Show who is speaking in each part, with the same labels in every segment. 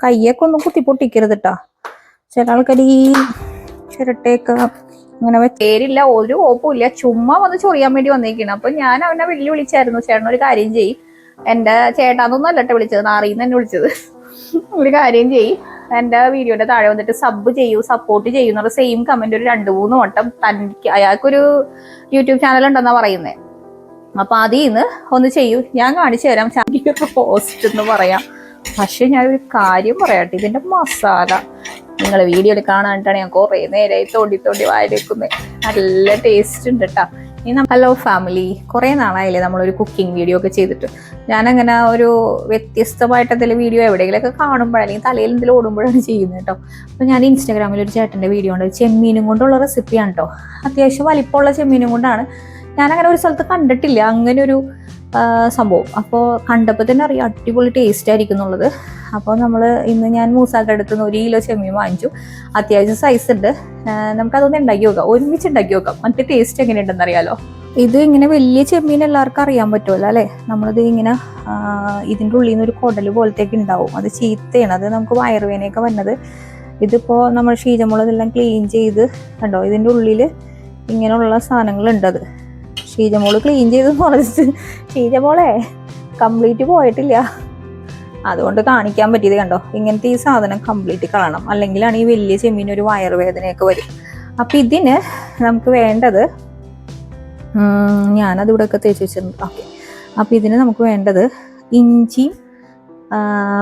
Speaker 1: കയ്യൊക്കെ ഒന്ന് കുത്തി പൊട്ടിക്കരുത് കേട്ടോ ചില ആൾക്കാർ ഈ ചിരട്ടയൊക്കെ ഇങ്ങനെ പേരില്ല ഒരു ഓപ്പുമില്ല ചുമ്മാ വന്ന് ചൊറിയാൻ വേണ്ടി വന്നേക്കാണ്. അപ്പൊ ഞാൻ അവനെ വെള്ളി വിളിച്ചായിരുന്നു. ചേട്ടൻ ഒരു കാര്യം ചെയ്യും എന്റെ ചേട്ടാന്നൊന്നും അല്ലട്ടെ വിളിച്ചത്. നാറിന്ന് തന്നെ വിളിച്ചത്. ഒരു കാര്യം ചെയ്യും എന്റെ വീഡിയോന്റെ താഴെ വന്നിട്ട് സബ് ചെയ്യൂ സപ്പോർട്ട് ചെയ്യൂ എന്നുള്ള സെയിം കമന്റ് ഒരു രണ്ട് മൂന്ന് വട്ടം തനിക്ക് അയാൾക്കൊരു യൂട്യൂബ് ചാനൽ ഉണ്ടെന്നാ പറയുന്നത് അപ്പൊ അതിൽ നിന്ന് ഒന്ന് ചെയ്യൂ. ഞാൻ കാണിച്ചു തരാം. പോസ്റ്റ് എന്ന് പറയാം. പക്ഷെ ഞാൻ ഒരു കാര്യം പറയാട്ടെ ഇതിന്റെ മസാല. നിങ്ങൾ വീഡിയോയിൽ കാണാനിട്ടാണ് ഞാൻ കുറേ നേരമായി തോണ്ടി തോണ്ടി വായിലേക്കുന്നത് നല്ല ടേസ്റ്റ് ഉണ്ട് കേട്ടോ ഇനി ഹലോ ഫാമിലി കുറേ നാളായില്ലേ നമ്മളൊരു കുക്കിംഗ് വീഡിയോ ഒക്കെ ചെയ്തിട്ട്. ഞാനങ്ങനെ ഒരു വ്യത്യസ്തമായിട്ട് എന്തെങ്കിലും വീഡിയോ എവിടെയെങ്കിലുമൊക്കെ കാണുമ്പോഴാണ് അല്ലെങ്കിൽ തലയിൽ എന്തെങ്കിലും ഓടുമ്പോഴാണ് ചെയ്യുന്നത് കേട്ടോ അപ്പോൾ ഞാൻ ഇൻസ്റ്റാഗ്രാമിൽ ഒരു ചേട്ടന്റെ വീഡിയോ ഉണ്ട്. ചെമ്മീനും കൊണ്ടുള്ള റെസിപ്പിയാണ് കേട്ടോ അത്യാവശ്യം വലിപ്പമുള്ള ചെമ്മീനും കൊണ്ടാണ്. ഞാനങ്ങനെ ഒരു സ്ഥലത്ത് കണ്ടിട്ടില്ല. അങ്ങനെ ഒരു സംഭവം. അപ്പോൾ കണ്ടപ്പോൾ തന്നെ അറിയാം അടിപൊളി ടേസ്റ്റ് ആയിരിക്കും എന്നുള്ളത്. അപ്പോൾ നമ്മൾ ഇന്ന് ഞാൻ മൂസാക്ക അടുത്ത് നിന്ന് ഒരു കിലോ ചെമ്മീൻ വാങ്ങിച്ചു. അത്യാവശ്യം സൈസ് ഉണ്ട്. നമുക്കതൊന്ന് ഉണ്ടാക്കി നോക്കാം. ഒരുമിച്ച് ഉണ്ടാക്കി നോക്കാം. മറ്റേ ടേസ്റ്റ് എങ്ങനെയുണ്ടെന്ന് അറിയാലോ. ഇത് ഇങ്ങനെ വലിയ ചെമ്മീൻ എല്ലാവർക്കും അറിയാൻ പറ്റുമല്ലോ അല്ലേ? നമ്മളിത് ഇങ്ങനെ ഇതിന്റെ ഉള്ളിൽ നിന്ന് ഒരു കുടൽ പോലത്തേക്ക് ഉണ്ടാവും. അത് ചീത്തയാണ്. അത് നമുക്ക് വയറുവേനയൊക്കെ വന്നത്. ഇതിപ്പോൾ നമ്മൾ ഷീജമുളകെല്ലാം ക്ലീൻ ചെയ്ത് കണ്ടോ? ഇതിന്റെ ഉള്ളിൽ ഇങ്ങനെയുള്ള സാധനങ്ങളുണ്ടത് ഷീജമോൾ ക്ലീൻ ചെയ്ത് പറഞ്ഞിട്ട്. ഷീജമോളെ കംപ്ലീറ്റ് പോയിട്ടില്ല. അതുകൊണ്ട് കാണിക്കാൻ പറ്റിയത് കണ്ടോ? ഇങ്ങനത്തെ ഈ സാധനം കംപ്ലീറ്റ് കളയണം. അല്ലെങ്കിലാണ് ഈ വലിയ ചെമ്മീൻ ഒരു വയറുവേദനയൊക്കെ വരും. അപ്പം ഇതിന് നമുക്ക് വേണ്ടത് ഞാനത് ഇവിടെ ഒക്കെ തേച്ച് വെച്ചിട്ടുണ്ട്. ഓക്കെ. അപ്പം ഇതിന് നമുക്ക് വേണ്ടത് ഇഞ്ചി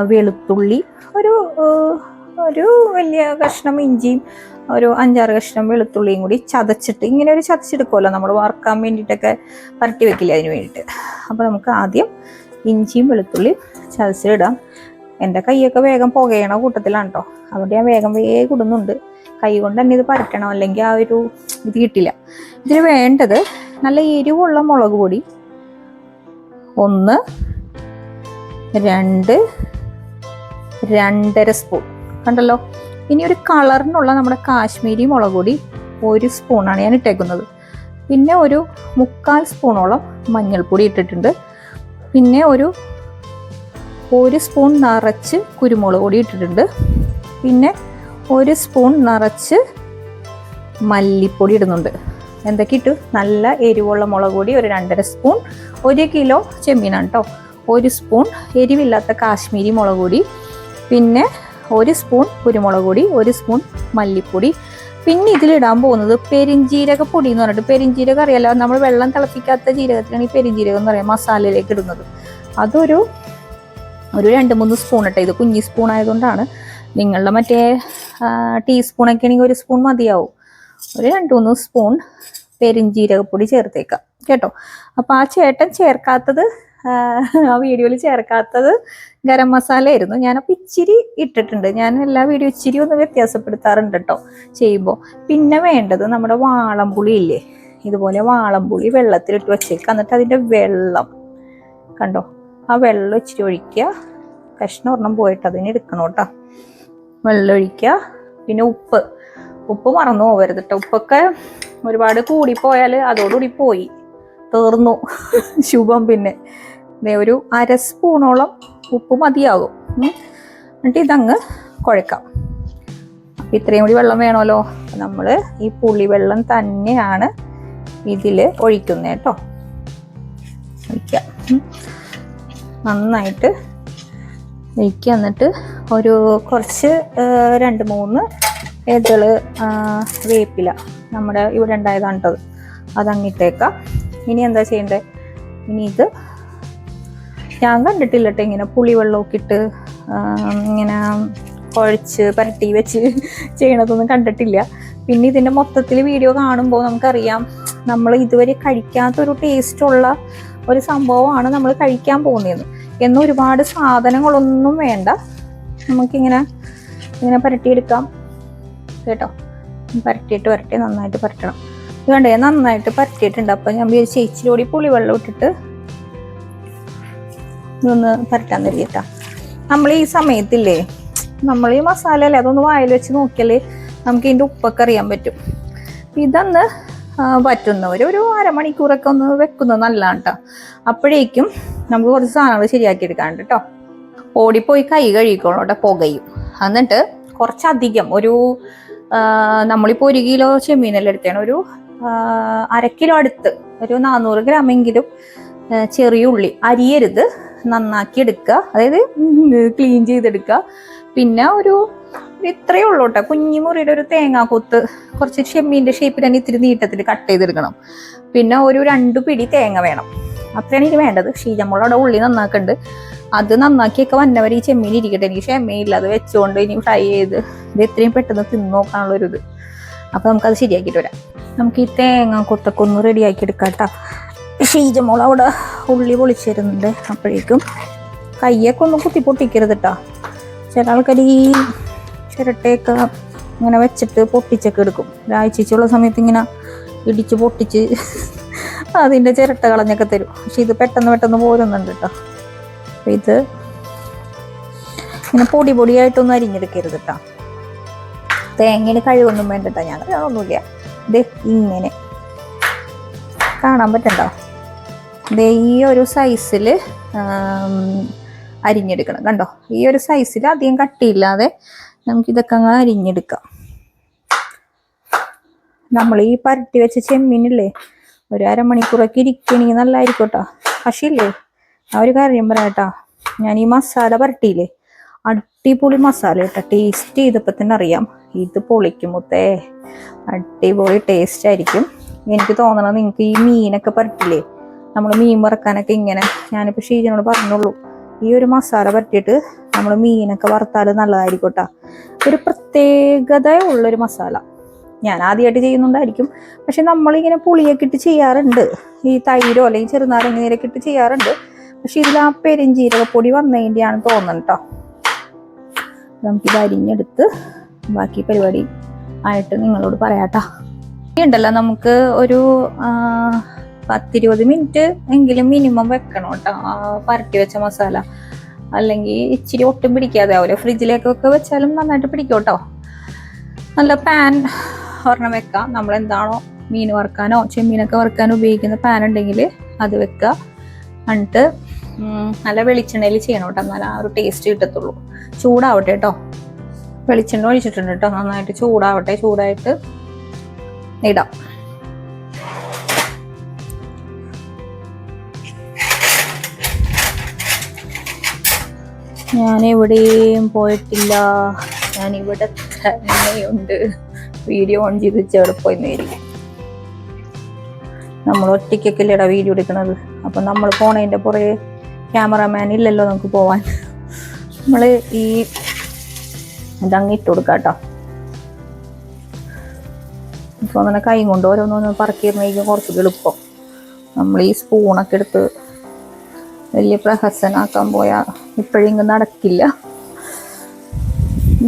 Speaker 1: വെളുത്തുള്ളി ഒരു ഒരു വലിയ കഷ്ണം ഇഞ്ചിയും ഒരു അഞ്ചാറ് കഷ്ണം വെളുത്തുള്ളിയും കൂടി ചതച്ചിട്ട് ഇങ്ങനെ ഒരു ചതച്ചെടുക്കുമല്ലോ നമ്മൾ വറുക്കാൻ വേണ്ടിയിട്ടൊക്കെ പരട്ടി വെക്കില്ല അതിന് വേണ്ടിയിട്ട്. അപ്പോൾ നമുക്ക് ആദ്യം ഇഞ്ചിയും വെളുത്തുള്ളിയും ചതച്ചിടാം. എന്റെ കൈയൊക്കെ വേഗം പുകയണ കൂട്ടത്തിലാണ് കേട്ടോ അതുകൊണ്ട് ഞാൻ വേഗം വേഗം ഇടുന്നുണ്ട്. കൈ കൊണ്ട് തന്നെ ഇത് പരട്ടണം. അല്ലെങ്കിൽ ആ ഒരു ഇത് കിട്ടില്ല. ഇതിന് വേണ്ടത് നല്ല എരിവുള്ള മുളക് പൊടി. ഒന്ന് രണ്ട് രണ്ടര സ്പൂൺ. കണ്ടല്ലോ? ഇനി ഒരു കളറിനുള്ള നമ്മുടെ കാശ്മീരി മുളക് പൊടി ഒരു സ്പൂണാണ് ഞാൻ ഇട്ടേക്കുന്നത്. പിന്നെ ഒരു മുക്കാൽ സ്പൂണോളം മഞ്ഞൾപ്പൊടി ഇട്ടിട്ടുണ്ട്. പിന്നെ ഒരു ഒരു സ്പൂൺ നിറച്ച് കുരുമുളക് പൊടി ഇട്ടിട്ടുണ്ട്. പിന്നെ ഒരു സ്പൂൺ നിറച്ച് മല്ലിപ്പൊടി ഇടുന്നുണ്ട്. എന്തൊക്കെ ഇട്ടു? നല്ല എരിവുള്ള മുളക് പൊടി ഒരു രണ്ടര സ്പൂൺ ഒരു കിലോ ചെമ്മീനാണ് കേട്ടോ. ഒരു സ്പൂൺ എരിവില്ലാത്ത കാശ്മീരി മുളക് പൊടി. പിന്നെ ഒരു സ്പൂൺ കുരുമുളക് പൊടി ഒരു സ്പൂൺ മല്ലിപ്പൊടി. പിന്നെ ഇതിലിടാൻ പോകുന്നത് പെരിഞ്ജീരക പൊടി എന്ന് പറഞ്ഞിട്ട് പെരിഞ്ജീരകം അറിയാലോ? നമ്മൾ വെള്ളം തിളപ്പിക്കാത്ത ജീരകത്തിലാണ് ഈ പെരിഞ്ജീരകം എന്ന് പറയാം മസാലയിലേക്ക് ഇടുന്നത്. അതൊരു ഒരു രണ്ട് മൂന്ന് സ്പൂൺ ഇട്ടെ ഇത്. കുഞ്ഞി സ്പൂൺ ആയതുകൊണ്ടാണ്. നിങ്ങളുടെ മറ്റേ ടീസ്പൂണൊക്കെ ആണെങ്കിൽ ഒരു സ്പൂൺ മതിയാവും. ഒരു രണ്ട് മൂന്ന് സ്പൂൺ പെരിഞ്ജീരകപ്പൊടി ചേർത്തേക്കാം. കേട്ടോ? അപ്പോൾ ആ ചേട്ടൻ ചേർക്കാത്തത് ആ, വീഡിയോയിൽ ചേർക്കാത്തത് ഗരം മസാല ആയിരുന്നു ഞാനപ്പോൾ ഇച്ചിരി ഇട്ടിട്ടുണ്ട്. ഞാൻ എല്ലാ വീഡിയോ ഇച്ചിരി ഒന്ന് വ്യത്യാസപ്പെടുത്താറുണ്ട് കേട്ടോ ചെയ്യുമ്പോൾ പിന്നെ വേണ്ടത് നമ്മുടെ വാളംപുളി ഇല്ലേ? ഇതുപോലെ വാളംപുളി വെള്ളത്തിലിട്ട് വെച്ചേക്കുക എന്നിട്ട് അതിന്റെ വെള്ളം കണ്ടോ? ആ വെള്ളം ഇച്ചിരി ഒഴിക്കുക. കഷ്ണം ഒരെണ്ണം പോയിട്ട് അതിന് എടുക്കണം കേട്ടോ. വെള്ളം ഒഴിക്കുക. പിന്നെ ഉപ്പ്. ഉപ്പ് മറന്നു പോകരുത് കേട്ടോ. ഉപ്പൊക്കെ ഒരുപാട് കൂടിപ്പോയാൽ അതോടുകൂടി പോയി. തീർന്നു. ശുഭം പിന്നെ. ഒരു അര സ്പൂണോളം ഉപ്പ് മതിയാകും. എന്നിട്ട് ഇതങ്ങ് കുഴക്കാം. അപ്പം ഇത്രയും കൂടി വെള്ളം വേണമല്ലോ. നമ്മൾ ഈ പുളി വെള്ളം തന്നെയാണ് ഇതിൽ ഒഴിക്കുന്നത് കേട്ടോ. ഒഴിക്കാം. നന്നായിട്ട് ഒഴിക്കുക. എന്നിട്ട് ഒരു കുറച്ച് രണ്ട് മൂന്ന് ഇതൾ വേപ്പില. നമ്മുടെ ഇവിടെ ഉണ്ടായതാണ് കേട്ടത് അതങ്ങിട്ടേക്കാം ഇനി എന്താ ചെയ്യണ്ടേ? ഇനി ഇത് ഞാൻ കണ്ടിട്ടില്ല കേട്ടോ ഇങ്ങനെ പുളിവെള്ളമൊക്കെ ഇട്ട് ഇങ്ങനെ കുഴച്ച് പരട്ടി വെച്ച് ചെയ്യണതൊന്നും കണ്ടിട്ടില്ല. പിന്നെ ഇതിന്റെ മൊത്തത്തിൽ വീഡിയോ കാണുമ്പോൾ നമുക്കറിയാം നമ്മൾ ഇതുവരെ കഴിക്കാത്തൊരു ടേസ്റ്റുള്ള ഒരു സംഭവമാണ് നമ്മൾ കഴിക്കാൻ പോകുന്നത് എന്ന് ഒരുപാട് സാധനങ്ങളൊന്നും വേണ്ട. നമുക്കിങ്ങനെ ഇങ്ങനെ പരട്ടിയെടുക്കാം. കേട്ടോ? പരട്ടിയിട്ട് വരട്ടെ നന്നായിട്ട് പരട്ടണം. കണ്ടേ നന്നായിട്ട് പരത്തിയിട്ടുണ്ട്. അപ്പം ഞാൻ വിചാരിച്ചു ഇച്ചിരി പുളിവെള്ളം ഇട്ടിട്ട് ഇതൊന്ന് പരട്ടാൻ തരികട്ടാ നമ്മൾ ഈ സമയത്തില്ലേ നമ്മൾ ഈ മസാല അല്ലേ അതൊന്ന് വായിൽ വെച്ച് നോക്കിയാൽ നമുക്ക് ഇതിന്റെ ഉപ്പൊക്കെ അറിയാൻ പറ്റും. ഇതൊന്ന് പറ്റുന്നവർ ഒരു അരമണിക്കൂറൊക്കെ ഒന്ന് വെക്കുന്നത് നല്ലതാണ് കേട്ടോ അപ്പോഴേക്കും നമുക്ക് കുറച്ച് സാധനങ്ങൾ ശരിയാക്കി എടുക്കാണ്ട് കേട്ടോ ഓടിപ്പോയി കൈ കഴുകിക്കോളൂ കേട്ടോ പുകയും. എന്നിട്ട് കുറച്ചധികം ഒരു നമ്മളിപ്പോൾ ഒരു കിലോ ചെമ്മീനെല്ലാം എടുത്തേണ. ഒരു ആ, അര കിലോ അടുത്ത് ഒരു നാനൂറ് ഗ്രാമെങ്കിലും ചെറിയ ഉള്ളി അരിയരുത് നന്നാക്കി എടുക്കുക. അതായത് ക്ലീൻ ചെയ്തെടുക്കുക. പിന്നെ ഒരു ഇത്രയേ ഉള്ളൂ കേട്ടോ. കുഞ്ഞു മുറിയുടെ ഒരു തേങ്ങാ കൊത്ത് കുറച്ച് ചെമ്മീന്റെ ഷേപ്പിൽ തന്നെ ഇത്തിരി നീട്ടത്തിൽ കട്ട് ചെയ്തെടുക്കണം. പിന്നെ ഒരു രണ്ട് പിടി തേങ്ങ വേണം. അത്രയാണ് എനിക്ക് വേണ്ടത്. ഷീജമ്മളവിടെ ഉള്ളി നന്നാക്കുന്നുണ്ട് അത് നന്നാക്കിയൊക്കെ വന്നവർ ഈ ചെമ്മീൻ ഇരിക്കട്ടെ എനിക്ക് ക്ഷമയില്ല. അത് വെച്ചുകൊണ്ട് ഇനി ഫ്രൈ ചെയ്ത് ഇത് എത്രയും പെട്ടെന്ന് തിന്നു നോക്കാനുള്ളൊരു ഇത് അപ്പൊ നമുക്കത് ശരിയാക്കിയിട്ട് വരാം. നമുക്ക് ഈ തേങ്ങ കുത്തക്കൊന്ന് റെഡിയാക്കി എടുക്കാം കേട്ടോ ഷീജമോൾ അവിടെ ഉള്ളി പൊളിച്ചിരുന്നുണ്ട്. അപ്പോഴേക്കും കയ്യൊക്കെ ഒന്ന് കുത്തി പൊട്ടിക്കരുത് കേട്ടോ ചില ആൾക്കാർ ഈ ചിരട്ടയൊക്കെ ഇങ്ങനെ വെച്ചിട്ട് പൊട്ടിച്ചൊക്കെ എടുക്കും. ഒരാഴ്ചയുള്ള സമയത്ത് ഇങ്ങനെ ഇടിച്ച് പൊട്ടിച്ച് അതിന്റെ ചിരട്ട കളഞ്ഞൊക്കെ തരും. പക്ഷെ ഇത് പെട്ടെന്ന് പെട്ടെന്ന് പോരുന്നുണ്ട് കേട്ടോ അപ്പം ഇത് ഇങ്ങനെ പൊടി പൊടിയായിട്ടൊന്നും അരിഞ്ഞെടുക്കരുത് കേട്ടോ തേങ്ങയിൽ കഴിവൊന്നും വേണ്ടട്ടോ ഞാൻ ഒന്നുമില്ല. ഇത് ഇങ്ങനെ. കാണാൻ പറ്റണ്ടോ? ദേ ഈ ഒരു സൈസിൽ അരിഞ്ഞെടുക്കണം. കണ്ടോ? ഈ ഒരു സൈസിൽ അധികം കട്ടിയില്ലാതെ നമുക്കിതൊക്കെ അങ്ങ് അരിഞ്ഞെടുക്കാം. നമ്മൾ ഈ പരട്ടി വെച്ച ചെമ്മീനില്ലേ? ഒരു അരമണിക്കൂറൊക്കെ ഇരിക്കണമെങ്കിൽ നല്ലതായിരിക്കും കേട്ടോ. പക്ഷേ ആ ഒരു കാര്യം പറയാം ഞാൻ ഈ മസാല പരട്ടിയില്ലേ? അടിപൊളി മസാല കേട്ടോ. ടേസ്റ്റ് ചെയ്തപ്പോൾ തന്നെ അറിയാം. ഇത് പൊളിക്കുമുത്തേ. അടിപൊളി ടേസ്റ്റ് ആയിരിക്കും. എനിക്ക് തോന്നണം നിങ്ങൾക്ക് ഈ മീനൊക്കെ പറ്റില്ലേ നമ്മൾ മീൻ വറക്കാനൊക്കെ ഇങ്ങനെ ഞാനിപ്പോൾ ഷീജനോട് പറഞ്ഞുള്ളൂ. ഈ ഒരു മസാല പറ്റിയിട്ട് നമ്മൾ മീനൊക്കെ വറുത്താൽ നല്ലതായിരിക്കും കേട്ടോ ഒരു പ്രത്യേകത ഉള്ളൊരു മസാല. ഞാൻ ആദ്യമായിട്ട് ചെയ്യുന്നുണ്ടായിരിക്കും. പക്ഷെ നമ്മളിങ്ങനെ പുളിയൊക്കെ ഇട്ട് ചെയ്യാറുണ്ട്. ഈ തൈരോ അല്ലെങ്കിൽ ചെറുനാരങ്ങനീരൊക്കെ ഇട്ട് ചെയ്യാറുണ്ട്. പക്ഷെ ഇതിൽ ആ പെരുംജീരകപ്പൊടി വന്നതിന്റെയാണ് തോന്നുന്നത് കേട്ടോ നമുക്കിത് അരിഞ്ഞെടുത്ത് ബാക്കി പരിപാടി ആയിട്ട് നിങ്ങളോട് പറയാട്ടോ. ഉണ്ടല്ലോ നമുക്ക് ഒരു പത്തിരുപത് മിനിറ്റ് എങ്കിലും മിനിമം വെക്കണം കേട്ടോ. പരട്ടി വെച്ച മസാല. അല്ലെങ്കിൽ ഇച്ചിരി ഒട്ടും പിടിക്കാതെ ആവില്ല ഫ്രിഡ്ജിലേക്കൊക്കെ വെച്ചാലും നന്നായിട്ട് പിടിക്കും കേട്ടോ. നല്ല പാൻ ഒരെണ്ണം വെക്കാം. നമ്മൾ എന്താണോ മീൻ വറുക്കാനോ ചെമ്മീനൊക്കെ വറുക്കാനോ ഉപയോഗിക്കുന്ന പാൻ ഉണ്ടെങ്കിൽ അത് വെക്കുക. എന്നിട്ട് നല്ല വെളിച്ചെണ്ണയിൽ ചെയ്യണം കേട്ടോ. എന്നാൽ ആ ഒരു ടേസ്റ്റ് കിട്ടത്തുള്ളൂ. ചൂടാവട്ടെ കേട്ടോ. വെളിച്ചെണ്ണ ഒഴിച്ചിട്ടുണ്ട് കേട്ടോ. നന്നായിട്ട് ചൂടാവട്ടെ. ചൂടായിട്ട് ഇടാം. ഞാൻ എവിടെയും പോയിട്ടില്ല. ഞാൻ ഇവിടെ തന്നെയുണ്ട്. വീഡിയോ ഓൺ ചെയ്ത് വെച്ച് പോയി നേരിക്കും നമ്മൾ ഒറ്റയ്ക്കൊക്കെ വീഡിയോ എടുക്കുന്നത് അപ്പം നമ്മൾ പോണതിന്റെ പുറകെ ക്യാമറമാൻ ഇല്ലല്ലോ നമുക്ക് പോവാൻ. നമ്മൾ ഈ ഇതങ്ങ് ഇട്ട് കൊടുക്കാം കേട്ടോ ഇപ്പോൾ അങ്ങനെ കൈ കൊണ്ട് ഓരോന്നൊന്ന് പറക്കിയിരുന്നെങ്കിൽ കുറച്ച് എളുപ്പം. നമ്മൾ ഈ സ്പൂണൊക്കെ എടുത്ത് വലിയ പ്രഹസനാക്കാൻ പോയാൽ ഇപ്പോഴെങ്കിലും നടക്കില്ല.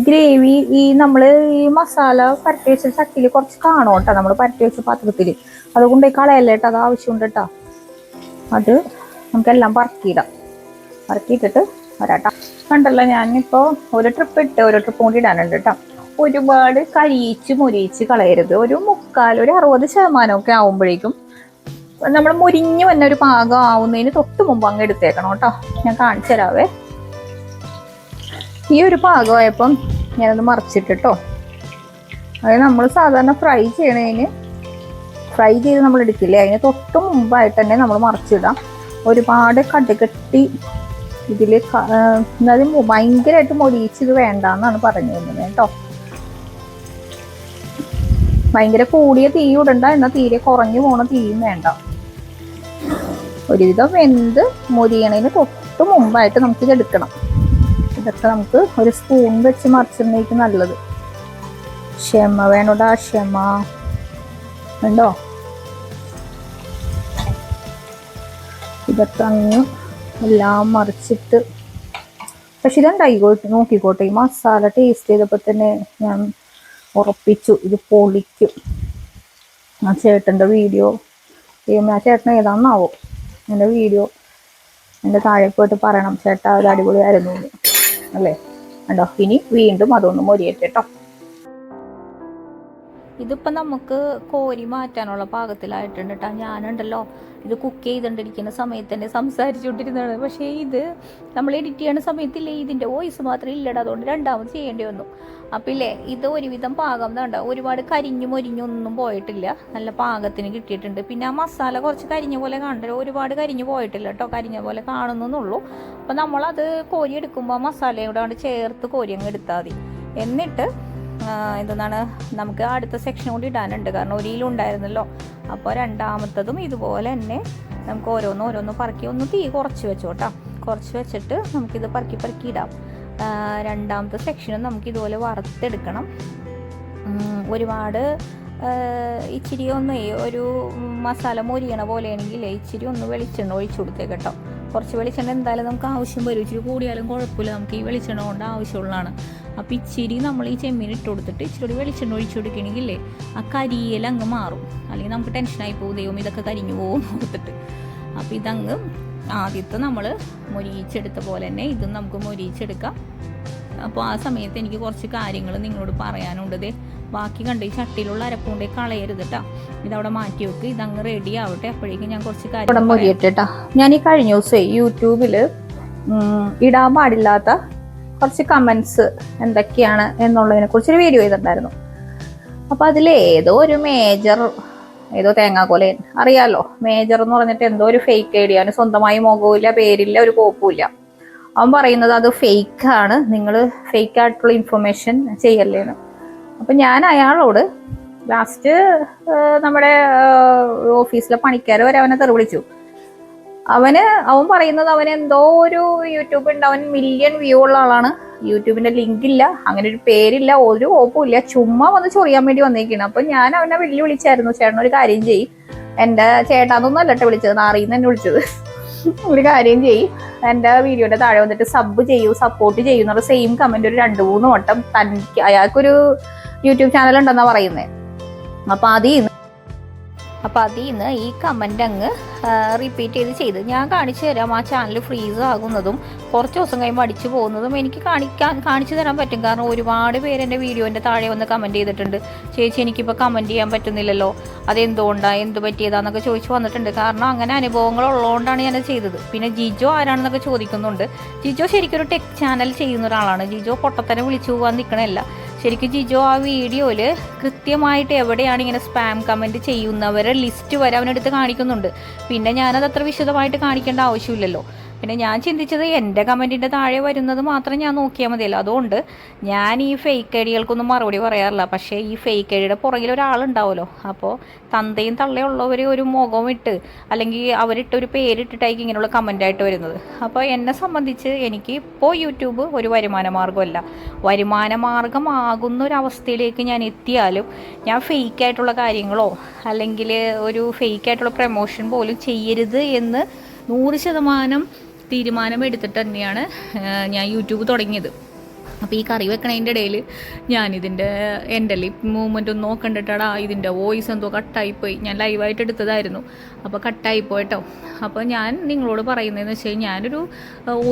Speaker 1: ഗ്രേവി ഈ നമ്മൾ ഈ മസാല പരട്ടി വെച്ച ചട്ടിയിൽ കുറച്ച് കാണും കേട്ടോ നമ്മൾ പരട്ടി വെച്ച പാത്രത്തിൽ അതുകൊണ്ട് കളയല്ലേ കേട്ടോ അത് ആവശ്യമുണ്ട് കേട്ടോ അത് നമുക്കെല്ലാം പറക്കിയിടാം. പറക്കിയിട്ടിട്ട് വരാട്ടോ. കണ്ടല്ലോ ഞാനിപ്പോൾ ഒരു ട്രിപ്പ് ഇട്ട് ഒരു ട്രിപ്പ് കൂടി ഇടാനുണ്ട് കേട്ടോ. ഒരുപാട് കരിയിച്ച് മുരിയിച്ച് കളയരുത്. ഒരു മുക്കാൽ ഒരു അറുപത് ശതമാനമൊക്കെ ആവുമ്പോഴേക്കും നമ്മൾ മുരിഞ്ഞു വന്ന ഒരു പാകം ആവുന്നതിന് തൊട്ട് മുമ്പ് അങ്ങ് എടുത്തേക്കണം കേട്ടോ. ഞാൻ കാണിച്ചു തരാവേ. ഈ ഒരു പാകമായപ്പം ഞാനത് മറിച്ചിട്ടിട്ടോ അത് നമ്മൾ സാധാരണ ഫ്രൈ ചെയ്യണതിന് ഫ്രൈ ചെയ്ത് നമ്മൾ എടുക്കില്ലേ? അതിന് തൊട്ട് മുമ്പായിട്ട് തന്നെ നമ്മൾ മറിച്ചിടാം. ഒരുപാട് കടുകട്ടി ഇതിൽ അത് ഭയങ്കരമായിട്ട് മൊരിയിച്ച് വേണ്ട എന്നാണ് പറഞ്ഞു തന്നത് കേട്ടോ. ഭയങ്കര കൂടിയ തീ ഇടണ്ട എന്നാൽ തീരെ കുറഞ്ഞു പോണ തീയും വേണ്ട. ഒരുവിധം വെന്ത് മൊരിയണതിന് തൊട്ട് മുമ്പായിട്ട് നമുക്ക് ഇത് എടുക്കണം. ഇതൊക്കെ നമുക്ക് ഒരു സ്പൂൺ വെച്ച് മറിച്ചിരുന്നേക്ക് നല്ലത്. ക്ഷമ വേണോടാ ക്ഷമ. ഉണ്ടോ ഇതൊക്കെ അങ്ങ് എല്ലാം മറിച്ചിട്ട്. പക്ഷെ ഇതുണ്ടായിക്കോട്ടെ നോക്കിക്കോട്ടെ. ഈ മസാല ടേസ്റ്റ് ചെയ്തപ്പോൾ തന്നെ ഞാൻ ഉറപ്പിച്ചു. ഇത് പൊളിക്കും. ആ ചേട്ടന്റെ വീഡിയോ ചെയ്യുമ്പോൾ ആ ചേട്ടൻ ഏതാണെന്നാവോ എന്റെ വീഡിയോ എന്റെ താഴെ പോയിട്ട് പറയണം. ചേട്ടാ അത് അടിപൊളിയായിരുന്നു. അല്ലേ? കണ്ടോ? ഇനി വീണ്ടും അതൊന്നും മൊരിയട്ടെ കേട്ടോ. ഇതിപ്പോൾ നമുക്ക് കോരി മാറ്റാനുള്ള പാകത്തിലായിട്ടുണ്ട് കേട്ടോ ഞാനുണ്ടല്ലോ ഇത് കുക്ക് ചെയ്തുകൊണ്ടിരിക്കുന്ന സമയത്ത് തന്നെ സംസാരിച്ചുകൊണ്ടിരുന്നതാണ്. പക്ഷേ ഇത് നമ്മൾ എഡിറ്റ് ചെയ്യുന്ന സമയത്തില്ലേ ഇതിന്റെ വോയിസ് മാത്രം ഇല്ലടാ. അതുകൊണ്ട് രണ്ടാമത് ചെയ്യേണ്ടി വന്നു. അപ്പം ഇല്ലേ ഇത് ഒരുവിധം പാകം വേണ്ട ഒരുപാട് കരിഞ്ഞു മൊരിഞ്ഞു ഒന്നും പോയിട്ടില്ല. നല്ല പാകത്തിന് കിട്ടിയിട്ടുണ്ട്. പിന്നെ ആ മസാല കുറച്ച് കരിഞ്ഞ പോലെ കാണണ്ട ഒരുപാട് കരിഞ്ഞു പോയിട്ടില്ല കേട്ടോ കരിഞ്ഞ പോലെ കാണുന്നുള്ളൂ അപ്പം നമ്മളത് കോരി എടുക്കുമ്പോൾ ആ മസാലയും കൂടെ അങ്ങട് ചേർത്ത് കോരി അങ്ങ് എടുത്താൽ മതി. എന്നിട്ട് എന്തെന്നാണ് നമുക്ക് അടുത്ത സെക്ഷൻ കൂടി ഇടാനുണ്ട്. കാരണം ഒരിയിലുണ്ടായിരുന്നല്ലോ അപ്പോൾ രണ്ടാമത്തതും ഇതുപോലെ തന്നെ നമുക്ക് ഓരോന്ന് ഓരോന്ന് പറക്കി ഒന്ന് തീ കുറച്ച് വെച്ചു കേട്ടോ. കുറച്ച് വെച്ചിട്ട് നമുക്കിത് പറക്കി പറക്കി ഇടാം. രണ്ടാമത്തെ സെക്ഷനും നമുക്ക് ഇതുപോലെ വറുത്തെടുക്കണം. ഒരുപാട് ഇച്ചിരി ഒന്ന് ഒരു മസാല മൊരിയണ പോലെയാണെങ്കിൽ ഇച്ചിരി ഒന്ന് വെളിച്ചെണ്ണ ഒഴിച്ചു കൊടുത്തേക്കട്ടോ കേട്ടോ. കുറച്ച് വെളിച്ചെണ്ണ എന്തായാലും നമുക്ക് ആവശ്യം വരും. ഇച്ചിരി കൂടിയാലും കുഴപ്പമില്ല. നമുക്ക് ഈ വെളിച്ചെണ്ണ കൊണ്ട് ആവശ്യമുള്ളതാണ്. അപ്പോൾ ഇച്ചിരി നമ്മൾ ഈ ചെമ്മീൻ ഇട്ട് കൊടുത്തിട്ട് ഇച്ചിരി വെളിച്ചെണ്ണ ഒഴിച്ചു കൊടുക്കണമെങ്കിലേ ആ കരിയൽ അങ്ങ് മാറും. അല്ലെങ്കിൽ നമുക്ക് ടെൻഷനായി പോകും. ദൈവം ഇതൊക്കെ കരിഞ്ഞു പോകും കൊടുത്തിട്ട്. അപ്പോൾ ഇതങ്ങ് ആദ്യത്തെ നമ്മൾ മൊരിയിച്ചെടുത്ത പോലെ തന്നെ ഇതും നമുക്ക് മൊരിയിച്ചെടുക്കാം. അപ്പോൾ ആ സമയത്ത് എനിക്ക് കുറച്ച് കാര്യങ്ങൾ നിങ്ങളോട് പറയാനുണ്ട്. ദേ ബാക്കി കണ്ട് ഈ ചട്ടിയിലുള്ള അരപ്പുണ്ടേ കളയരുത് കേട്ടോ ഇതവിടെ മാറ്റി വെക്ക്. ഇതങ്ങ് റെഡി ആവട്ടെ. അപ്പോഴേക്കും ഞാൻ കുറച്ച് കാര്യം ഞാൻ ഈ കഴിഞ്ഞ ദിവസം യൂട്യൂബിൽ ഇടാൻ പാടില്ലാത്ത കുറച്ച് കമൻസ് എന്തൊക്കെയാണ് എന്നുള്ളതിനെ കുറിച്ചൊരു വീഡിയോ ചെയ്തിട്ടുണ്ടായിരുന്നു. അപ്പോൾ അതിൽ ഏതോ ഒരു മേജർ ഏതോ തേങ്ങാക്കൊലയൻ അറിയാലോ? മേജർ എന്ന് പറഞ്ഞിട്ട് എന്തോ ഒരു ഫേക്ക് ഐഡിയ. ആണ് സ്വന്തമായി മുഖവുമില്ല പേരില്ല ഒരു കോപ്പുമില്ല. അവൻ പറയുന്നത് അത് ഫേക്ക് ആണ്. നിങ്ങൾ ഫേക്ക് ആയിട്ടുള്ള ഇൻഫർമേഷൻ ചെയ്യല്ലേന്ന്. അപ്പം ഞാൻ അയാളോട് ലാസ്റ്റ് നമ്മുടെ ഓഫീസിലെ പണിക്കാർ വരെ അവനെ തെറി വിളിച്ചു അവന് അവൻ പറയുന്നത് അവൻ എന്തോ ഒരു യൂട്യൂബ് ഉണ്ട്. അവൻ മില്യൺ വ്യൂ ഉള്ള ആളാണ്. യൂട്യൂബിന്റെ ലിങ്ക് ഇല്ല. അങ്ങനെ ഒരു പേരില്ല. ഒരു ഓപ്പും ഇല്ല. ചുമ്മാ വന്ന് ചൊറിയാൻ വേണ്ടി വന്നേക്കാണ്. അപ്പൊ ഞാൻ അവനെ വെല്ലു വിളിച്ചായിരുന്നു ചേട്ടൻ ഒരു കാര്യം ചെയ്യ്. എന്റെ ചേട്ടാന്നൊന്നും അല്ലട്ടെ വിളിച്ചത്. നാറീന്ന് തന്നെ വിളിച്ചത്. ഒരു കാര്യം ചെയ്യ്. എന്റെ വീഡിയോയുടെ താഴെ വന്നിട്ട് സബ് ചെയ്യൂ സപ്പോർട്ട് ചെയ്യൂ എന്നുള്ള സെയിം കമന്റ് ഒരു രണ്ട് മൂന്ന് വട്ടം തനിക്ക് അയാൾക്കൊരു യൂട്യൂബ് ചാനൽ ഉണ്ടെന്നാ പറയുന്നത് അപ്പൊ അതിൽ നിന്ന് അപ്പൊ അതിൽ നിന്ന് ഈ കമന്റ് അങ്ങ് റിപ്പീറ്റ് ചെയ്ത് ചെയ്ത് ഞാൻ കാണിച്ചു തരാം. ആ ചാനൽ ഫ്രീസ് ആകുന്നതും കുറച്ച് ദിവസം കഴിയുമ്പോൾ അടിച്ചു പോകുന്നതും എനിക്ക് കാണിക്കാൻ കാണിച്ചു തരാൻ പറ്റും. കാരണം ഒരുപാട് പേര് എന്റെ വീഡിയോന്റെ താഴെ വന്ന് കമന്റ് ചെയ്തിട്ടുണ്ട്. ചേച്ചി എനിക്കിപ്പോൾ കമന്റ് ചെയ്യാൻ പറ്റുന്നില്ലല്ലോ. അതെന്തുകൊണ്ടാണ് എന്ത് പറ്റിയതാന്നൊക്കെ ചോദിച്ചു വന്നിട്ടുണ്ട്. കാരണം അങ്ങനെ അനുഭവങ്ങൾ ഉള്ളതുകൊണ്ടാണ് ഞാനത് ചെയ്തത്. പിന്നെ ജിജോ ആരാണെന്നൊക്കെ ചോദിക്കുന്നുണ്ട്. ജിജോ ശരിക്കും ഒരു ടെക് ചാനൽ ചെയ്യുന്ന ഒരാളാണ്. ജിജോ പൊട്ടത്തനെ വിളിച്ചു പോകാൻ നിൽക്കണമല്ല ശരിക്കും ജിജോ ആ വീഡിയോയിൽ കൃത്യമായിട്ട് എവിടെയാണ് ഇങ്ങനെ സ്പാം കമന്റ് ചെയ്യുന്നവരെ ലിസ്റ്റ് വരെ അവനെടുത്ത് കാണിക്കുന്നുണ്ട്. പിന്നെ ഞാനത് അത്ര വിശദമായിട്ട് കാണിക്കേണ്ട ആവശ്യമില്ലല്ലോ. പിന്നെ ഞാൻ ചിന്തിച്ചത് എന്റെ കമന്റിന്റെ താഴെ വരുന്നത് മാത്രം ഞാൻ നോക്കിയാൽ മതിയല്ലോ. അതുകൊണ്ട് ഞാൻ ഈ ഫേക്ക് ഐഡികൾക്കൊന്നും മറുപടി പറയാറില്ല. പക്ഷേ ഈ ഫേക്ക് ഐഡിയുടെ പുറകിൽ ഒരാളുണ്ടാവുമല്ലോ. അപ്പോൾ തന്തയും തള്ളയുള്ളവർ ഒരു മുഖം ഇട്ട് അല്ലെങ്കിൽ അവരിട്ട് ഒരു പേരിട്ടിട്ടായിരിക്കും ഇങ്ങനെയുള്ള കമന്റായിട്ട് വരുന്നത്. അപ്പോൾ എന്നെ സംബന്ധിച്ച് എനിക്ക് ഇപ്പോൾ യൂട്യൂബ് ഒരു വരുമാന മാർഗമല്ല. വരുമാന മാർഗമാകുന്ന ഒരു അവസ്ഥയിലേക്ക് ഞാൻ എത്തിയാലും ഞാൻ ഫേക്ക് ആയിട്ടുള്ള കാര്യങ്ങളോ അല്ലെങ്കിൽ ഒരു ഫേക്ക് ആയിട്ടുള്ള പ്രൊമോഷൻ പോലും ചെയ്യരുത് എന്ന് നൂറ് ശതമാനം തീരുമാനം എടുത്തിട്ട് തന്നെയാണ് ഞാൻ യൂട്യൂബ് തുടങ്ങിയത്. അപ്പോൾ ഈ കറി വെക്കണതിന്റെ ഇടയിൽ ഞാനിതിന്റെ എന്റെ ലിപ്പ് മൂവ്മെന്റ് ഒന്ന് നോക്കണ്ടിട്ടാടാ ഇതിന്റെ വോയിസ് എന്തോ കട്ടായിപ്പോയി. ഞാൻ ലൈവായിട്ട് എടുത്തതായിരുന്നു. അപ്പോൾ കട്ടായിപ്പോയിട്ടോ അപ്പോൾ ഞാൻ നിങ്ങളോട് പറയുന്നതെന്ന് വെച്ച് കഴിഞ്ഞാൽ ഞാനൊരു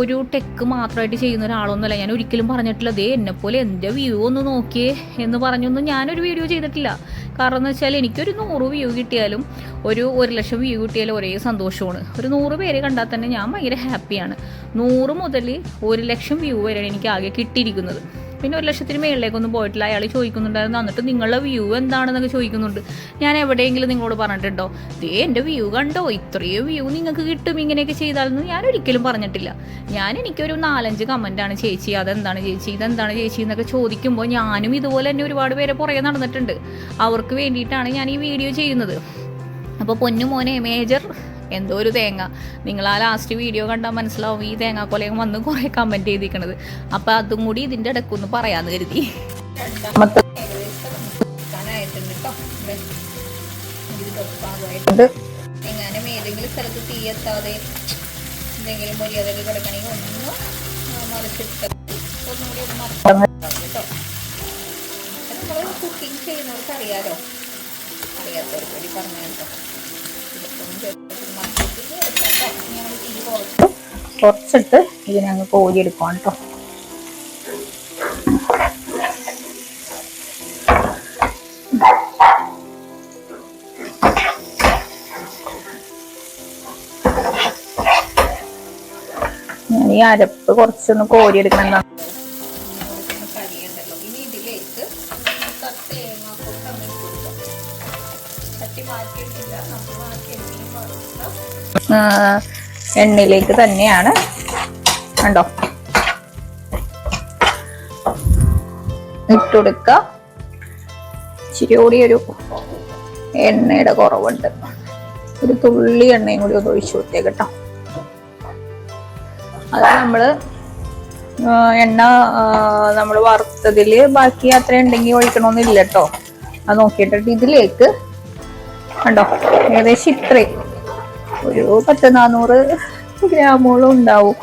Speaker 1: ഒരു ടെക്ക് മാത്രമായിട്ട് ചെയ്യുന്ന ഒരാളൊന്നുമല്ല. ഞാൻ ഒരിക്കലും പറഞ്ഞിട്ടില്ല ദേ എന്നെപ്പോലെ എന്റെ വ്യൂ ഒന്ന് നോക്കിയേ എന്ന് പറഞ്ഞൊന്നും ഞാനൊരു വീഡിയോ ചെയ്തിട്ടില്ല. കാരണം എന്ന് വെച്ചാൽ എനിക്കൊരു നൂറ് വ്യൂ കിട്ടിയാലും ഒരു ഒരു ലക്ഷം വ്യൂ കിട്ടിയാലും ഒരേ സന്തോഷമാണ്. ഒരു നൂറ് പേര് കണ്ടാൽ തന്നെ ഞാൻ ഭയങ്കര ഹാപ്പിയാണ് നൂറ് മുതൽ ഒരു ലക്ഷം വ്യൂ വരെ എനിക്ക് ആകെ കിട്ടിയിരിക്കുന്നത് പിന്നെ ഒരു ലക്ഷത്തിന് മേളിലേക്കൊന്നും പോയിട്ടില്ല. അയാൾ ചോദിക്കുന്നുണ്ടായിരുന്നു. എന്നിട്ട് നിങ്ങളുടെ വ്യൂ എന്താണെന്നൊക്കെ ചോദിക്കുന്നുണ്ട്. ഞാൻ എവിടെയെങ്കിലും നിങ്ങളോട് പറഞ്ഞിട്ടുണ്ടോ? ദേ എന്റെ വ്യൂ കണ്ടോ? ഇത്രയും വ്യൂ നിങ്ങൾക്ക് കിട്ടും ഇങ്ങനെയൊക്കെ ചെയ്താലെന്ന് ഞാൻ ഒരിക്കലും പറഞ്ഞിട്ടില്ല. ഞാൻ എനിക്കൊരു നാലഞ്ച് കമന്റാണ് ചേച്ചി. അതെന്താണ് ചേച്ചി? ഇതെന്താണ് ചേച്ചി? എന്നൊക്കെ ചോദിക്കുമ്പോൾ ഞാനും ഇതുപോലെ തന്നെ ഒരുപാട് പേരെ പുറകെ നടന്നിട്ടുണ്ട്. അവർക്ക് വേണ്ടിയിട്ടാണ് ഞാൻ ഈ വീഡിയോ ചെയ്യുന്നത്. അപ്പോൾ പൊന്നു മോനെ മേജർ എന്തോ ഒരു തേങ്ങ. നിങ്ങൾ ആ ലാസ്റ്റ് വീഡിയോ കണ്ടാൽ മനസ്സിലാവും ഈ തേങ്ങ കൊലയും വന്ന് കുറേ കമന്റ് ചെയ്തിരിക്കണത്. അപ്പോൾ അതും കൂടി ഇതിന്റെ ഇടയ്ക്കൊന്ന് പറയാമെന്ന് കരുതി. എങ്ങനെ ഏതെങ്കിലും സ്ഥലത്ത് തീ എത്താതെ എന്തെങ്കിലും മര്യാദകൾ കിടക്കണമെങ്കിൽ ഒന്നും മറിച്ചിട്ട് ഒന്നുകൂടി ഒന്ന് മറിച്ചിട്ട് കേട്ടോ നമ്മൾ കുക്കിംഗ് ചെയ്യുന്നവർക്ക് അറിയാലോ? അറിയാത്തവർക്ക് വേണ്ടി പറഞ്ഞു കേട്ടോ കുറച്ചിട്ട് ഇതിനങ്ങ് കോരിയെടുക്കണം കേട്ടോ ഞാൻ ഈ അരപ്പ് കുറച്ചൊന്ന് കോരിയെടുക്കണം എന്നാണ് എണ്ണയിലേക്ക് തന്നെയാണ്. കണ്ടോ? ഇട്ടുകൊടുക്കുക ഇച്ചിരി കൂടി ഒരു എണ്ണയുടെ കുറവുണ്ട്. ഒരു തുള്ളി എണ്ണയും കൂടി ഒന്ന് ഒഴിച്ചു കൊടുത്തേ കേട്ടോ. അത് നമ്മൾ എണ്ണ നമ്മൾ വറുത്തതിൽ ബാക്കി അത്ര ഉണ്ടെങ്കിൽ ഒഴിക്കണമെന്നില്ല കേട്ടോ. അത് നോക്കിയിട്ടിട്ട് ഇതിലേക്ക് കണ്ടോ? ഏകദേശം ഇത്രയും. ഒരു പത്ത് നാനൂറ് ഗ്രാമോളം ഉണ്ടാവും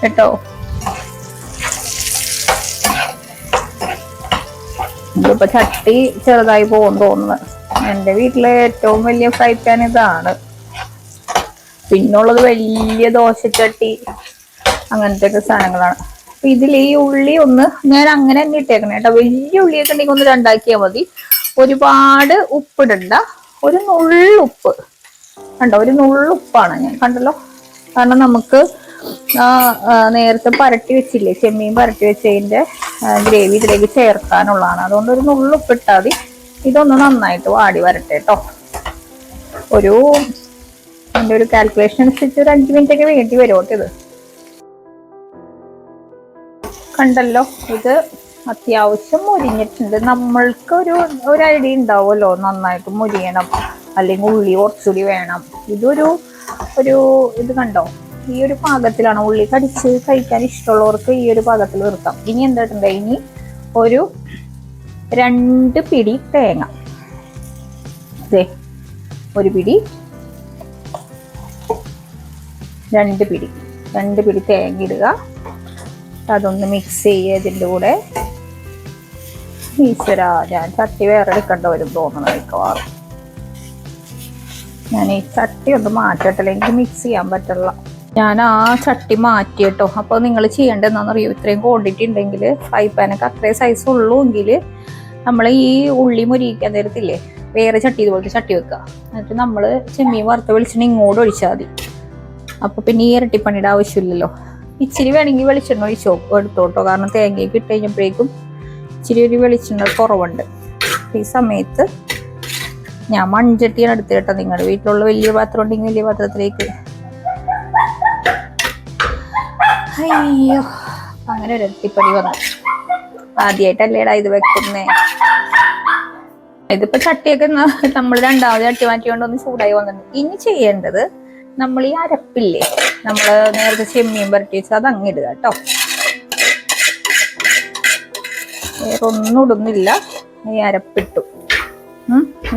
Speaker 1: കേട്ടോ. ഇതിപ്പോ ചട്ടി ചെറുതായി പോകും തോന്നുന്നു. എന്റെ വീട്ടിലെ ഏറ്റവും വലിയ ഫ്രൈ പാൻ ഇതാണ്. പിന്നുള്ളത് വലിയ ദോശച്ചട്ടി അങ്ങനത്തെ ഒക്കെ സാധനങ്ങളാണ്. അപ്പൊ ഇതിൽ ഈ ഉള്ളി ഒന്ന് ഞാൻ അങ്ങനെ തന്നെ ഇട്ടേക്കണേ കേട്ടോ. വലിയ ഉള്ളിയൊക്കെ ഉണ്ടെങ്കിൽ ഒന്ന് രണ്ടാക്കിയാൽ മതി. ഒരുപാട് ഉപ്പിടണ്ട. ഒരു നുള്ളുപ്പ് കണ്ടോ ഒരു നുള്ളുപ്പാണ് ഞാൻ കണ്ടല്ലോ. കാരണം നമുക്ക് നേരത്തെ പരട്ടി വെച്ചില്ലേ ചെമ്മീൻ പരട്ടി വെച്ചതിന്റെ ഗ്രേവി ഇതിലേക്ക് ചേർക്കാനുള്ളതാണ്. അതുകൊണ്ട് ഒരു നുള്ളുപ്പിട്ടാൽ മതി. ഇതൊന്ന് നന്നായിട്ട് വാടി വരട്ടെ കേട്ടോ ഒരു എന്റെ ഒരു കാൽക്കുലേഷൻ അനുസരിച്ച് ഒരു അഞ്ച് മിനിറ്റ് ഒക്കെ വേണ്ടി വരും കേട്ടോ ഇത്. കണ്ടല്ലോ ഇത് അത്യാവശ്യം മുരിഞ്ഞിട്ടുണ്ട്. നമ്മൾക്ക് ഒരു ഒരു ഐഡിയ ഉണ്ടാവുമല്ലോ നന്നായിട്ട് മുരിയണം. അല്ലെങ്കിൽ ഉള്ളി കുറച്ചുകൂടി വേണം. ഇതൊരു ഒരു ഇത് കണ്ടോ? ഈ ഒരു പാകത്തിലാണ് ഉള്ളി കടിച്ച് കഴിക്കാൻ ഇഷ്ടമുള്ളവർക്ക് ഈ ഒരു പാകത്തിൽ നിർത്താം. ഇനി എന്തായിട്ടുണ്ട് ഇനി ഒരു രണ്ട് പിടി തേങ്ങ. അതെ ഒരു പിടി രണ്ട് പിടി രണ്ട് പിടി തേങ്ങ ഇടുക. അതൊന്ന് മിക്സ് ചെയ്യുക ഇതിന്റെ കൂടെ. ഈശ്വര ഞാൻ ചട്ടി വേറെ എടുക്കേണ്ട വരും തോന്നണം മിക്കവാറും. ഞാൻ ഈ ചട്ടി ഒന്ന് മാറ്റട്ടില്ല എനിക്ക് മിക്സ് ചെയ്യാൻ പറ്റില്ല ഞാൻ ആ ചട്ടി മാറ്റി കേട്ടോ അപ്പോൾ നിങ്ങൾ ചെയ്യേണ്ടത് എന്താണെന്നറിയോ ഇത്രയും ക്വാണ്ടിറ്റി ഉണ്ടെങ്കിൽ ഫ്രൈ പാനൊക്കെ അത്രയും സൈസ് ഉള്ളൂ എങ്കിൽ നമ്മൾ ഈ ഉള്ളി മുരിക്കാൻ നേരത്തില്ലേ വേറെ ചട്ടി ഇതുപോലത്തെ ചട്ടി വെക്കുക. എന്നിട്ട് നമ്മൾ ചെമ്മീൻ വറുത്ത് വെളിച്ചെണ്ണ ഇങ്ങോട്ട് ഒഴിച്ചാൽ മതി. അപ്പോൾ പിന്നെ ഈ ഇരട്ടിപ്പണിയുടെ ആവശ്യമില്ലല്ലോ. ഇച്ചിരി വേണമെങ്കിൽ വെളിച്ചെണ്ണ ഒഴിച്ചോ എടുത്തോട്ടോ. കാരണം തേങ്ങയൊക്കെ ഇട്ട് കഴിഞ്ഞപ്പോഴേക്കും ഇച്ചിരി ഒരു വെളിച്ചെണ്ണ കുറവുണ്ട്. ഈ സമയത്ത് ഞാൻ മൺചട്ടിയാണ് എടുത്ത് കേട്ടോ നിങ്ങളുടെ വീട്ടിലുള്ള വലിയ പാത്രം ഉണ്ടെങ്കിൽ വലിയ പാത്രത്തിലേക്ക്. അയ്യോ അങ്ങനെ ഒരു ഇരട്ടിപ്പണി വന്നു. ആദ്യമായിട്ടല്ലേടാ ഇത് വെക്കുന്നേ. ഇതിപ്പോ ചട്ടിയൊക്കെ നമ്മൾ രണ്ടാമത് ചട്ടി മാറ്റിക്കൊണ്ട് ഒന്ന് ചൂടായി വന്നിട്ടുണ്ട്. ഇനി ചെയ്യേണ്ടത് നമ്മൾ ഈ അരപ്പില്ലേ? നമ്മൾ നേരത്തെ ചെമ്മീൻ പുരട്ടി വെച്ചാൽ അത് അങ്ങിടുക കേട്ടോ. വേറെ ഒന്നും ഇടുന്നില്ല. ഈ അരപ്പിട്ടു.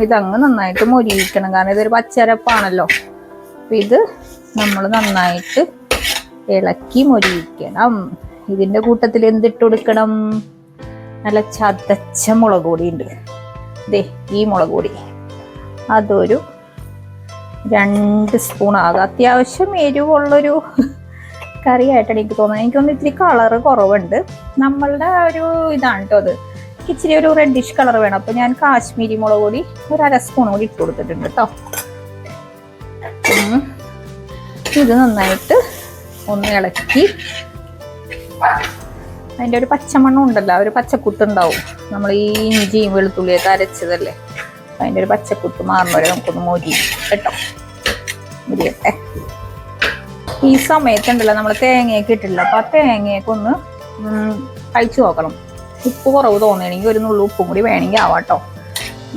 Speaker 1: ഇതങ്ങ് നന്നായിട്ട് മൊരിയിക്കണം. കാരണം ഇതൊരു പച്ചരപ്പാണല്ലോ. അപ്പൊ ഇത് നമ്മൾ നന്നായിട്ട് ഇളക്കി മൊരിയിക്കണം. ഇതിന്റെ കൂട്ടത്തിൽ എന്തിട്ട് കൊടുക്കണം? നല്ല ചതച്ച മുളക് പൊടി ഉണ്ട്. ദേ ഈ മുളക് പൊടി. അതൊരു രണ്ട് സ്പൂൺ ആകും. അത്യാവശ്യം എരിവുള്ളൊരു കറിയായിട്ടാണ് എനിക്ക് തോന്നുന്നത്. എനിക്കൊന്ന് ഇത്തിരി കളറ് കുറവുണ്ട്. നമ്മളുടെ ഒരു ഇതാണ് കേട്ടോ അത്. ഇച്ചിരി ഒരു റെഡിഷ് കളർ വേണം. അപ്പൊ ഞാൻ കാശ്മീരി മുളക് പൊടി ഒരു അര സ്പൂൺ കൂടി ഇട്ട് കൊടുത്തിട്ടുണ്ട് കേട്ടോ ഇത് നന്നായിട്ട് ഒന്ന് ഇളക്കി. അതിന്റെ ഒരു പച്ചമണ്ണം ഉണ്ടല്ലോ ഒരു പച്ചക്കുത്തുണ്ടാവും നമ്മൾ ഈ ഇഞ്ചിയും വെളുത്തുള്ളിയൊക്കെ അരച്ചതല്ലേ? അതിന്റെ ഒരു പച്ചക്കുത്ത് മാറുന്നവരെ നമുക്കൊന്ന് മൊരി കേട്ടോ. മുരിയട്ടെ. ഈ സമയത്തുണ്ടല്ലോ നമ്മൾ തേങ്ങയൊക്കെ ഇട്ടില്ല അപ്പൊ ആ തേങ്ങയൊക്കെ ഒന്ന് കഴിച്ചു നോക്കണം. ഉപ്പ് കുറവ് തോന്നുകയാണെങ്കിൽ ഒരു നുള്ളു ഉപ്പും കൂടി വേണമെങ്കിൽ ആവാട്ടോ.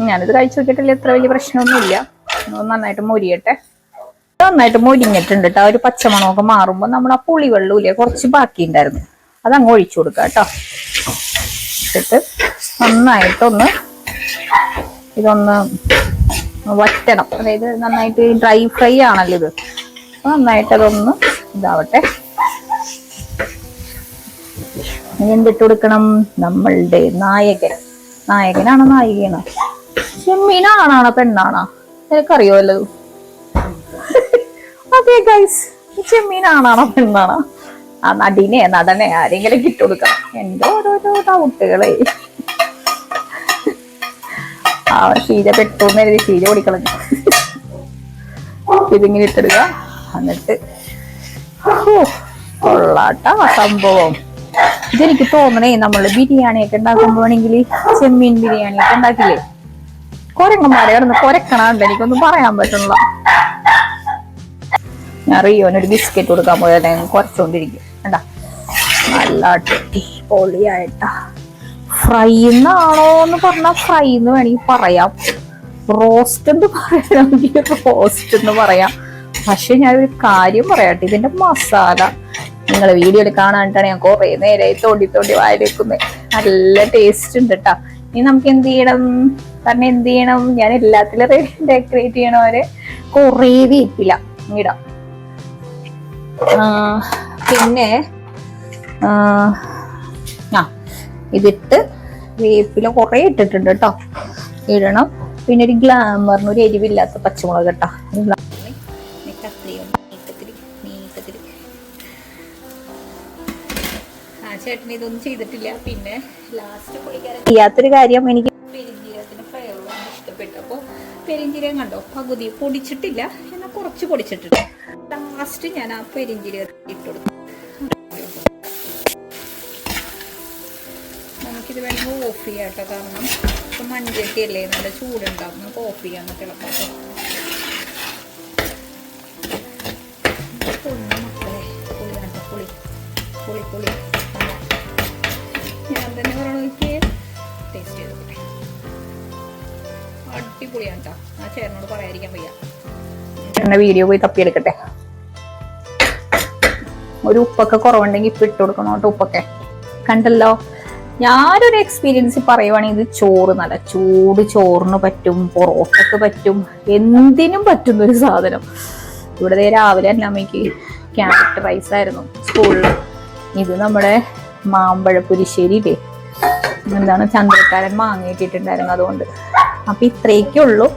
Speaker 1: ഞാനിത് കഴിച്ചു നോക്കിയിട്ടില്ല ഇത്ര വലിയ പ്രശ്നമൊന്നുമില്ല. നന്നായിട്ട് മൊരിയട്ടെ. നന്നായിട്ട് മൊരിഞ്ഞിട്ടുണ്ട് കേട്ടോ ഒരു പച്ചമണമൊക്കെ മാറുമ്പോൾ നമ്മൾ ആ പുളി വെള്ളമില്ലേ കുറച്ച് ബാക്കി ഉണ്ടായിരുന്നു അത് അങ്ങ് ഒഴിച്ചു കൊടുക്കുക കേട്ടോ ഇട്ടിട്ട് നന്നായിട്ടൊന്ന് ഇതൊന്ന് വറ്റണം. അതായത് നന്നായിട്ട് ഡ്രൈ ഫ്രൈ ആണല്ലോ ഇത് നന്നായിട്ടതൊന്ന് ഇതാവട്ടെ. ഇനി എന്തിട്ട് കൊടുക്കണം നമ്മളുടെ നായകൻ. നായകനാണോ നായികയാണോ? ചെമ്മീനാണാണോ പെണ്ണാണോ? നിനക്കറിയോ അതെ ഗൈസ് ചെമ്മീനാണാണോ പെണ്ണാണോ? ആ നടിനെ നടനെ ആരെങ്കിലും കിട്ടുകൊടുക്കണം എന്റെ ഓരോരോ ഡൗട്ടുകളെ ആ ശീല പെട്ടു എന്ന് എഴുതി ശീല ഓടിക്കളഞ്ഞു ഇതിങ്ങനെ ഇട്ടിടുക. എന്നിട്ട് കൊള്ളാട്ടാ സംഭവം. ഇതെനിക്ക് തോന്നണേ നമ്മൾ ബിരിയാണി ഒക്കെ ഉണ്ടാക്കുമ്പോണെങ്കിൽ ചെമ്മീൻ ബിരിയാണി ഒക്കെ ഉണ്ടാക്കില്ലേ? കൊരങ്ങന്മാരെ കിടന്ന് കൊരക്കണുണ്ട് എനിക്കൊന്നും പറയാൻ പറ്റുന്നില്ല ഞാൻ റിയോനൊരു ബിസ്ക്കറ്റ് കൊടുക്കാൻ പോയാൽ കുറച്ചുകൊണ്ടിരിക്കും എന്താ നല്ല അടിപൊളിയായിട്ടാ. ഫ്രൈ എന്നാണോ എന്ന് പറഞ്ഞാൽ ഫ്രൈ എന്ന് വേണമെങ്കിൽ പറയാം. റോസ്റ്റ് എന്ന് പറയണമെങ്കിൽ റോസ്റ്റ് എന്ന് പറയാം. പക്ഷെ ഞാൻ ഒരു കാര്യം പറയാട്ടെ ഇതിന്റെ മസാല നിങ്ങൾ വീഡിയോ കാണാനിട്ടാണ് ഞാൻ കുറെ നേരമായി തോണ്ടി തോണ്ടി വായിലേക്കുന്നത് നല്ല ടേസ്റ്റ് ഉണ്ട് കേട്ടോ ഇനി നമുക്ക് എന്ത് ചെയ്യണം? കാരണം എന്ത് ചെയ്യണം? ഞാൻ എല്ലാത്തിലും ഡെക്കറേറ്റ് ചെയ്യണവരെ കുറേ വേപ്പില ഇടാം. പിന്നെ ആ, ഇതിട്ട് വേപ്പില കുറേ ഇട്ടിട്ടുണ്ട് കേട്ടോ ഇടണം. പിന്നെ ഒരു ഗ്ലാമറിന് ഒരു എരിവില്ലാത്ത പച്ചമുളക് കേട്ടോ ഒരു ഗ്ലാ- ചേട്ടൻ ഇതൊന്നും ചെയ്തിട്ടില്ല. പിന്നെ ലാസ്റ്റ് പുള്ളിക്കാരൻ ചെയ്യാത്തൊരു കാര്യം എനിക്ക് പെരിഞ്ജീരകത്തിന്റെ ഫ്ലേവറാണ് ഇഷ്ടപ്പെട്ടു. അപ്പോൾ പെരിഞ്ജീരകം കണ്ടോ? പകുതി പൊടിച്ചിട്ടില്ല. എന്നാൽ കുറച്ച് പൊടിച്ചിട്ടുണ്ട് ലാസ്റ്റ് ഞാൻ ആ പെരിഞ്ചീര ഇട്ട് കൊടുത്തു. നമുക്കിത് വേണമെങ്കിൽ ഓഫ് ചെയ്യാം കേട്ടോ കാരണം ഇപ്പം മൺചട്ടി അല്ലേ നല്ല ചൂടുണ്ടാവും. നമുക്ക് ഓഫ് ചെയ്യാൻ തിളക്കാട്ടോ അടിപൊളിയാണ് ആ ചേട്ടനോട് പറയാതിരിക്കാൻ വയ്യ. ചേട്ടന്റെ വീഡിയോ പോയി തപ്പിയെടുക്കട്ടെ. ഒരു ഉപ്പൊക്കെ കുറവുണ്ടെങ്കിൽ ഇപ്പൊ ഇട്ട് കൊടുക്കണം കേട്ടോ ഉപ്പൊക്കെ. കണ്ടല്ലോ? ഞാനൊരു എക്സ്പീരിയൻസ് പറയുവാണെങ്കിൽ ഇത് ചോറ് നല്ല ചൂട് ചോറിന് പറ്റും പൊറോട്ടക്ക് പറ്റും എന്തിനും പറ്റുന്ന ഒരു സാധനം. ഇവിടെ രാവിലെ എന്റെ അമ്മയ്ക്ക് ക്യാരറ്റ് റൈസ് ആയിരുന്നു സ്കൂളിൽ ഇത് നമ്മുടെ മാമ്പഴ പുരിശ്ശേരിയില്ലേ എന്താണ് ചന്ദ്രക്കാരൻ മാങ്ങ ഇട്ടിട്ടുണ്ടായിരുന്നു അതുകൊണ്ട്. അപ്പൊ ഇത്രയൊക്കെ ഉള്ളൂ.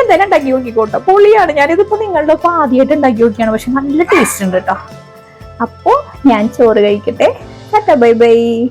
Speaker 1: എന്തായാലും ഉണ്ടാക്കി നോക്കിക്കോട്ടോ. പൊളിയാണ്. ഞാനിതിപ്പോ നിങ്ങളുടെ ഒപ്പം ആദ്യമായിട്ട് ഉണ്ടാക്കി നോക്കിയാണ്. പക്ഷെ നല്ല ടേസ്റ്റ് ഉണ്ട് കേട്ടോ അപ്പോ ഞാൻ ചോറ് കഴിക്കട്ടെ. Bye bye.